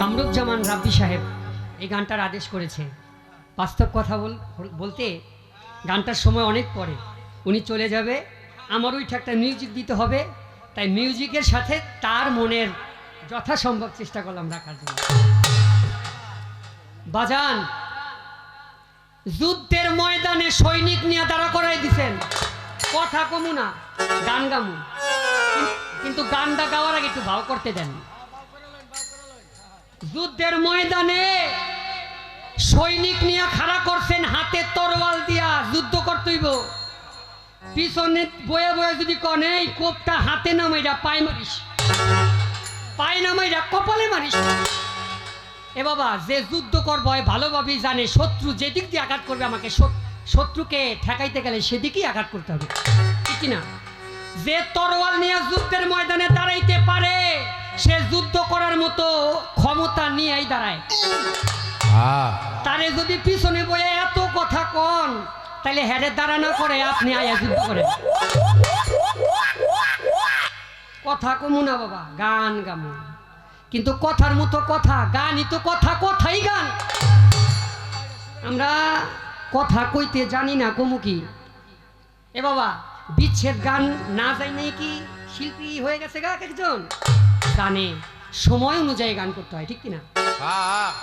কামরুজ্জামান রাব্বি সাহেব এই গানটার আদেশ করেছে। বাস্তব কথা বল বলতে গানটার সময় অনেক পরে। উনি চলে যাবে, আমার ওইটা একটা মিউজিক দিতে হবে, তাই মিউজিকের সাথে তার মনের যথাসম্ভব চেষ্টা করলাম রাখার জন্য। বাজান, যুদ্ধের ময়দানে সৈনিক নিয়ে দাঁড়া করাই দিছেন। কথা কমু না, গান গামু। কিন্তু গানটা গাওয়ার আগে একটু ভাও করতে দেন। যুদ্ধের ময়দানে সৈনিক নিয়ে খাড়া করছেন, হাতে তরোয়াল দিয়া যুদ্ধ করতেইব পিছনে বয়ে বয়ে যদি কনে এই কোপটা হাতে নামাইরা পায়ে মারিস, পায়ে নামাইরা কপালে মারিস। এ বাবা, যে যুদ্ধ করব ভালোভাবেই জানে, শত্রু যেদিক দিয়ে আঘাত করবে আমাকে শত্রুকে ঠেকাইতে গেলে সেদিকেই আঘাত করতে হবে। ঠিক না যে তরোয়াল নিয়ে যুদ্ধের ময়দানে দাঁড়াইতে পারে সে যুদ্ধ করার মতো ক্ষমতা নিয়েই দাঁড়ায়। তারে যদি পিছনে বয়ে এত কথা কন তাহলে হেরে দাঁড়ানো করে আপনি আয়া যুদ্ধ করেন। কথা কমু না বাবা গান গামু। কিন্তু কথার মতো কথা গানই তো কথা কথাই গান। আমরা কথা কইতে জানি না কমু কি? এ বাবা বিচ্ছেদ গান না যাই নাই কি শিল্পী হয়ে গেছে গা একজন? গানে সময় অনুযায়ী গান করতে হয় ঠিক কিনা?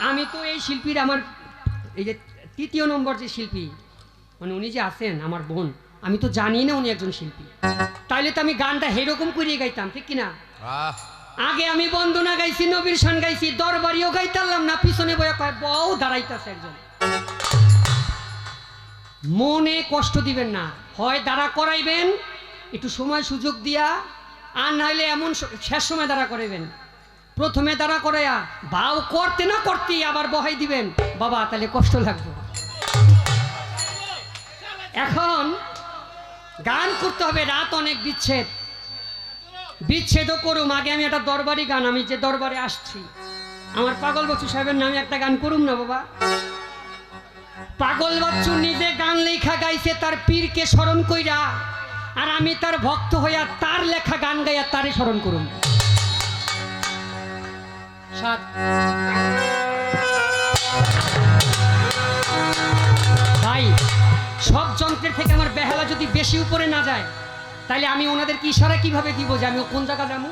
আমি তো এই শিল্পীর আমার এই যে তৃতীয় নম্বর যে শিল্পী মানে উনি যে আছেন আমার বোন আমি তো জানি না উনি একজন শিল্পী। তাইলে তো আমি গানটা সেরকম করিয়ে গাইতাম ঠিক কিনা? আগে আমি বন্দনা গাইছি নবীর সান গাইছি দরবারিও গাইতাম না পিছনে বয়ে কয় বউ দাঁড়াইতেছে একজন। মনে কষ্ট দিবেন না হয় দাঁড়া করাইবেন একটু সময় সুযোগ দিয়া আর নাইলে এমন শেষ সময় দাঁড়া করাইবেন। প্রথমে দাঁড়া করাইয়া ভাও করতে না করতেই আবার বহাই দিবেন। বাবা, তাহলে কষ্ট লাগবে। এখন গান করতে হবে, রাত অনেক বিচ্ছেদ। বিচ্ছেদও করুম, আগে আমি একটা দরবারি গান, আমি যে দরবারে আসছি। আমার পাগল বচ্চু সাহেবের নামে একটা গান করুম না, বাবা? পাগল বাচ্চু নিজে গান লেখা গাইছে, তার পীরকে স্মরণ কইরা। আর আমি তার ভক্ত হইয়া তার লেখা গান গাইয়া তারই স্মরণ করুন সাত ভাই, সব যন্ত্রের থেকে আমার বেহালা যদি বেশি উপরে না যায়, তাহলে আমি ওনাদেরকে ইশারা কীভাবে দিব যে আমি কোন জায়গা যাব?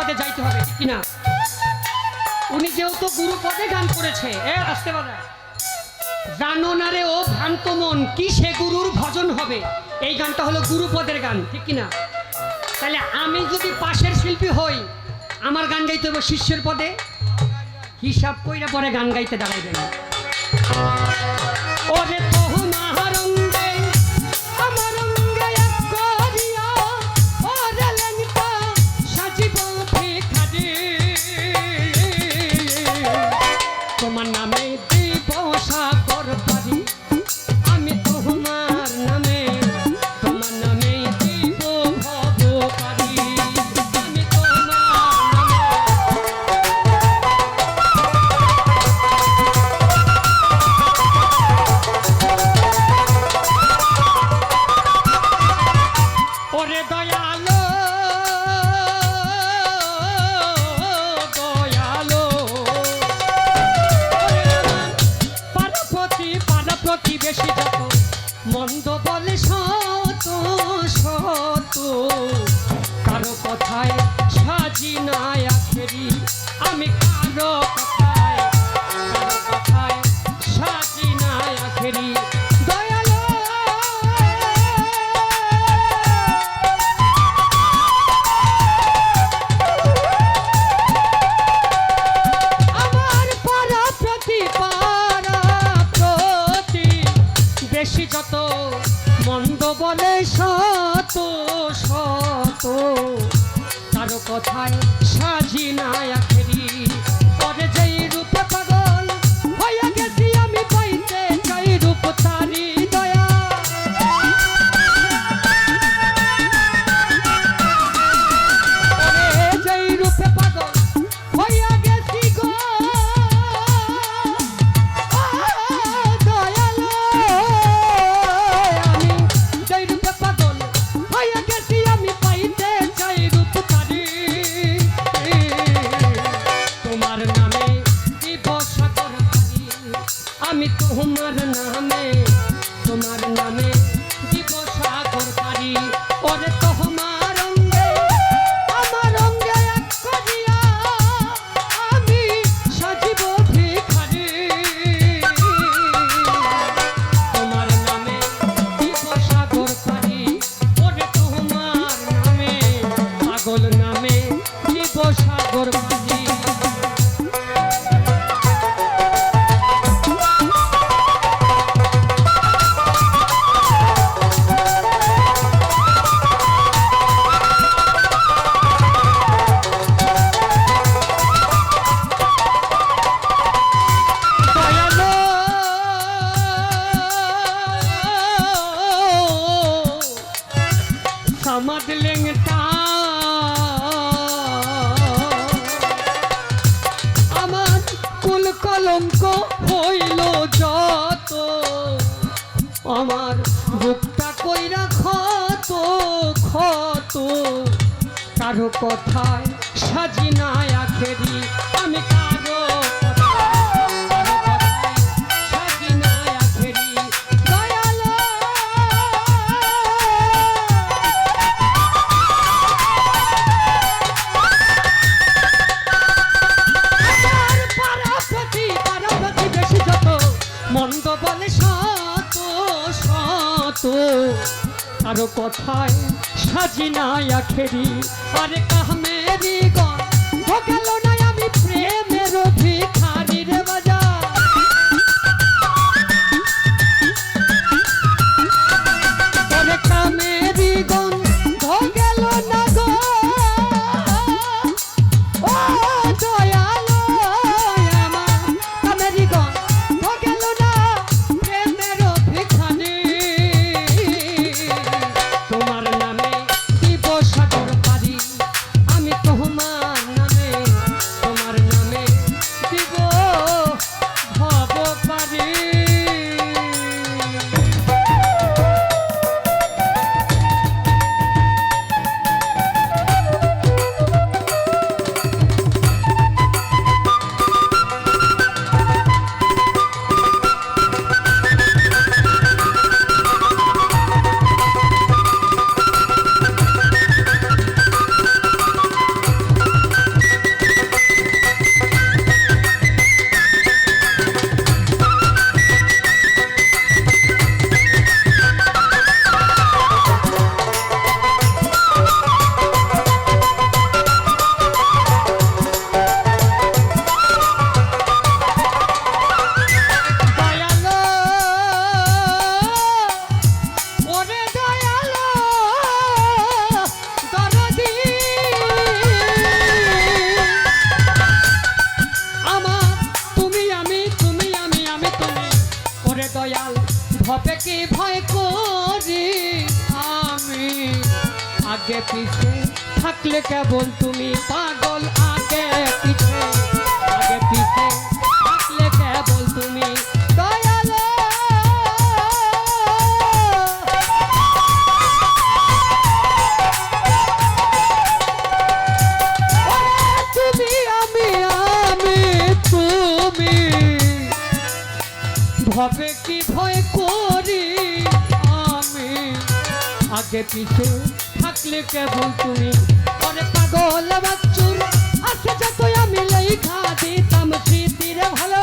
পদে যাইতে হবে, ঠিক কিনা? উনি যেহেতু গুরুপদে গান করেছে, এ আসতে পারে। জানো না রে ও ভ্রান্ত মন কি সে গুরুর ভজন হবে? এই গানটা হলো গুরুপদের গান, ঠিক কিনা? তাহলে আমি যদি পাশের শিল্পী হই, আমার গান গাইতে হবে শিষ্যের পদে? হিসাব কইরা পরে গান গাইতে দাঁড়াইবেন। ওরে তোমার নামে দিব সাগর সাজিনায় i mami. ফুল কলঙ্ক হইল যত। আমার বুকটা কইরা খত খত কারও কথায় সাজি না আখেরি, আমি কা কারও কথায় সাজি না আখেরি। আরে কাহমেরি গন গেল না আমি প্রেমের ভিখারি রে বাজা দয়াল ভবে কি ভয় করি আমি? আগে পিছে থাকলে কেবল তুমি পাগল আগে পিছে হবে কি ভয় করি আমি? আগে পিছে থাকলে কেবল তুমি। অরে পাগল বাচ্চুর আসে যত আমি লেখা দিতাম স্মৃতির ভালো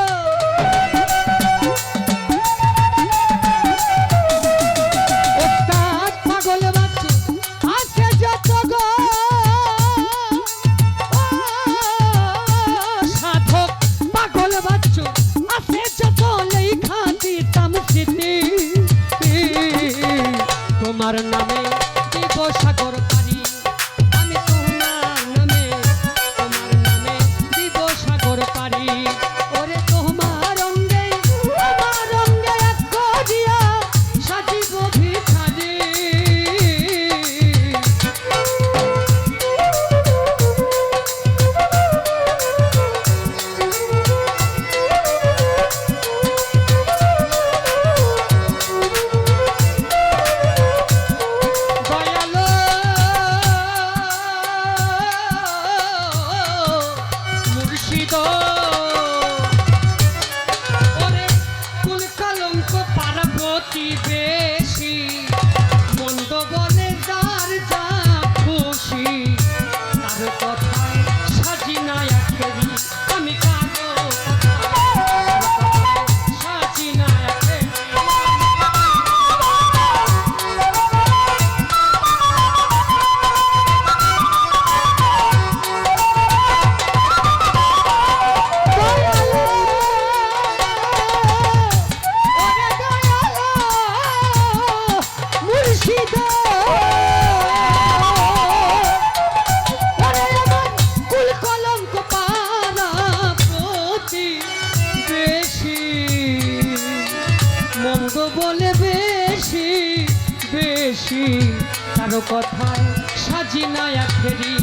কথায় সাজি না এক ফেরি